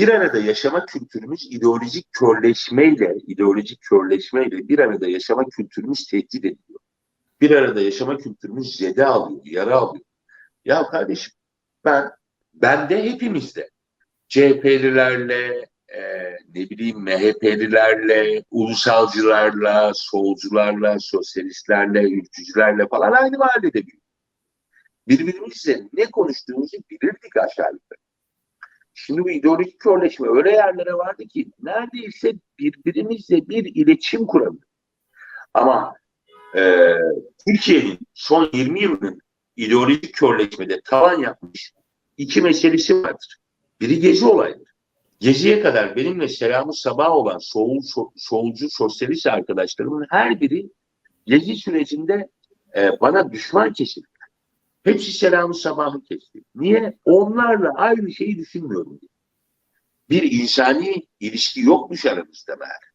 bir arada yaşama kültürümüz ideolojik körleşmeyle, ideolojik körleşmeyle bir arada yaşama kültürümüz tehdit ediliyor. Bir arada yaşama kültürümüz zede alıyor, yara alıyor. Ya kardeşim ben, ben de hepimizde CHP'lilerle, e, ne bileyim MHP'lilerle, ulusalcılarla, solcularla, sosyalistlerle, ülkücülerle falan aynı mahallede büyüdük. Birbirimizle ne konuştuğumuzu bilirdik aşağı yukarı. Şimdi bu ideolojik körleşme öyle yerlere vardı ki neredeyse birbirimizle bir iletişim kuramıyor. Ama e, Türkiye'nin son 20 yılının ideolojik körleşmede tavan yapmış iki meselesi vardır. Biri gezi olayıdır. Geziye kadar benimle selamı sabah olan sol, solcu sosyalist arkadaşlarımın her biri gezi sürecinde e, bana düşman kesildi. Hepsi selamı sabahı kesti. Niye? Onlarla aynı şeyi düşünmüyorum. Bir insani ilişki yokmuş aramızda meğer.